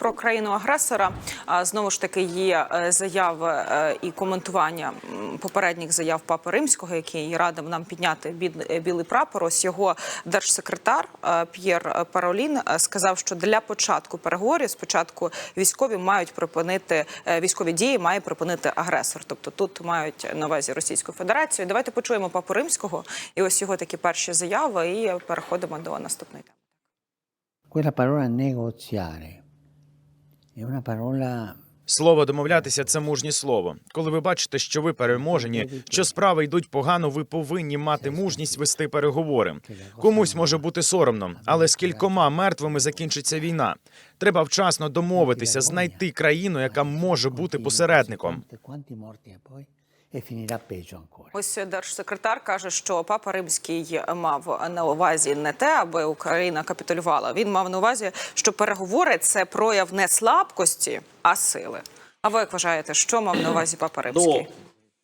про країну агресора. Знову ж таки є е, заяви е, і коментування попередніх заяв Папи Римського, який радив нам підняти е, білий прапор. Ось його держсекретар П'єр Паролін сказав, що для початку переговорів спочатку військові мають припинити військові дії, має припинити агресор. Тобто тут мають на увазі Російську Федерацію. Давайте почуємо Папу Римського і ось його такі перші заяви, і переходимо до наступної теми. Quella parola negoziare Слово домовлятися це мужнє слово. Коли ви бачите, що ви переможені, що справи йдуть погано, ви повинні мати мужність вести переговори. Комусь може бути соромно, але з кількома мертвими закінчиться війна. Треба вчасно домовитися, знайти країну, яка може бути посередником. E finirà peggio ancora. Ось держсекретар каже, що папа римський мав на увазі не те, аби Україна капітулювала. Він мав на увазі, що переговори це прояв не слабкості, а сили. А ви як вважаєте, що мав на увазі папа римський? Ну,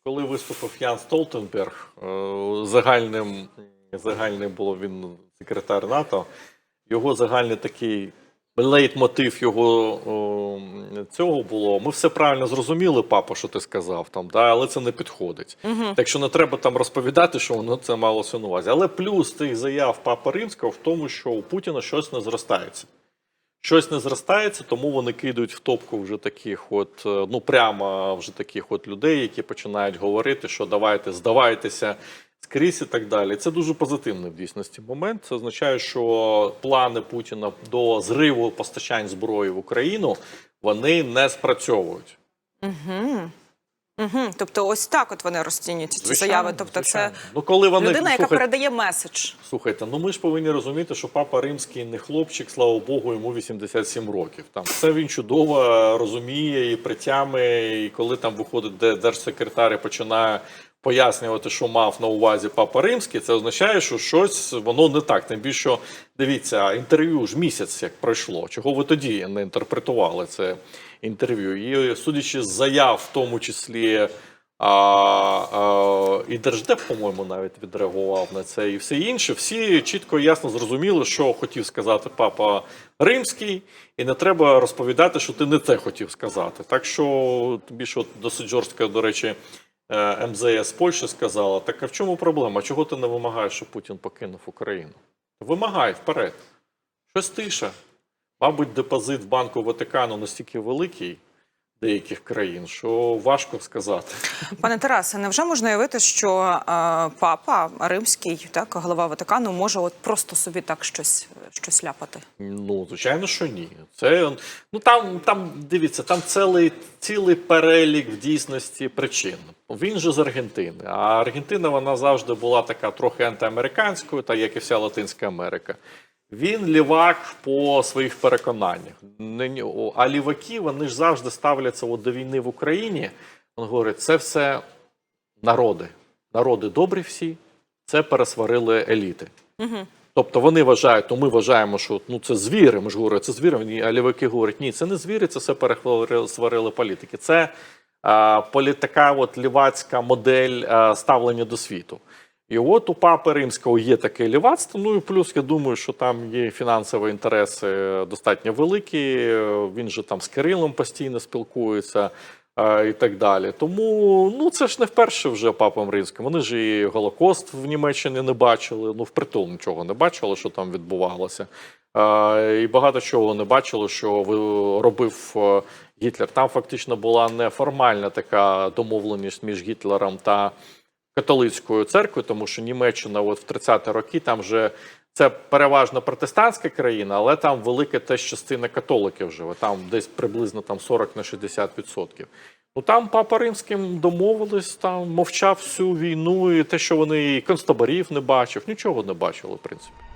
коли виступив Ян Столтенберг, е, загальним, загальним було він секретар НАТО, його загальний такий лейтмотив його о, цього було. Ми все правильно зрозуміли, папа, що ти сказав там, да, але це не підходить. Так що не треба там розповідати, що воно це малося на увазі. Але плюс тих заяв Папа Римського в тому, що у Путіна щось не зростається. Щось не зростається, тому вони кидають в топку вже таких, от е, ну прямо вже таких от людей, які починають говорити, що давайте здавайтеся скрізь і так далі. Це дуже позитивний в дійсності момент. Це означає, що плани Путіна до зриву постачань зброї в Україну вони не спрацьовують. Угу. Тобто, ось так от вони розцінюють ці Звичайно, заяви. Тобто, звичайно. це ну коли вони людина, яка слухайте, передає меседж. Слухайте, ну ми ж повинні розуміти, що папа римський не хлопчик, слава Богу, йому 87 років. Там все він чудово розуміє і притями, і коли там виходить де- держсекретар і починає пояснювати, що мав на увазі папа римський, це означає, що щось воно не так. Тим більше, дивіться, інтерв'ю ж місяць як пройшло. Чого ви тоді не інтерпретували це інтерв'ю? І судячи з заяв, в тому числі. А, а, і Держдеп, по-моєму, навіть відреагував на це, і все інше. Всі чітко і ясно зрозуміли, що хотів сказати папа Римський, і не треба розповідати, що ти не те хотів сказати. Так що тобі що досить жорстко, до речі, МЗС Польщі сказала: так а в чому проблема? Чого ти не вимагаєш, щоб Путін покинув Україну? Вимагай вперед. Щось тише. Мабуть, депозит в банку Ватикану настільки великий деяких країн, що важко сказати. Пане Тарасе, невже можна уявити, що е, папа римський, так голова Ватикану, може от просто собі так щось, щось ляпати? Ну, звичайно, що ні. Це ну там, там дивіться, там цілий, цілий перелік в дійсності причин. Він же з Аргентини. А Аргентина вона завжди була така трохи антиамериканською, так як і вся Латинська Америка. Він лівак по своїх переконаннях. А ліваки вони ж завжди ставляться от до війни в Україні. Він говорить, це все народи. Народи добрі всі, це пересварили еліти. Тобто вони вважають, ну ми вважаємо, що ну це звіри. Ми ж говоримо, це звіри. А ліваки говорять, ні, це не звіри, це все пересварили політики. Це а, полі, така от лівацька модель а, ставлення до світу. І от у папи римського є таке лівацтво. Ну і плюс я думаю, що там є фінансові інтереси достатньо великі. Він же там з Кирилом постійно спілкується. е, І так далі. Тому ну це ж не вперше вже папам римським. Вони ж і Голокост в Німеччині не бачили. Ну впритул нічого не бачили, що там відбувалося. Е, І багато чого не бачили, що робив е, Гітлер. Там фактично була неформальна така домовленість між Гітлером та католицькою церквою, тому що Німеччина, от в 30-ті роки, там вже це переважно протестантська країна, але там велика теж частина католиків живе. Там десь приблизно там 40 на 60%. Ну там папа римським домовились, там мовчав всю війну, і те, що вони концтаборів не бачив, нічого не бачили, в принципі.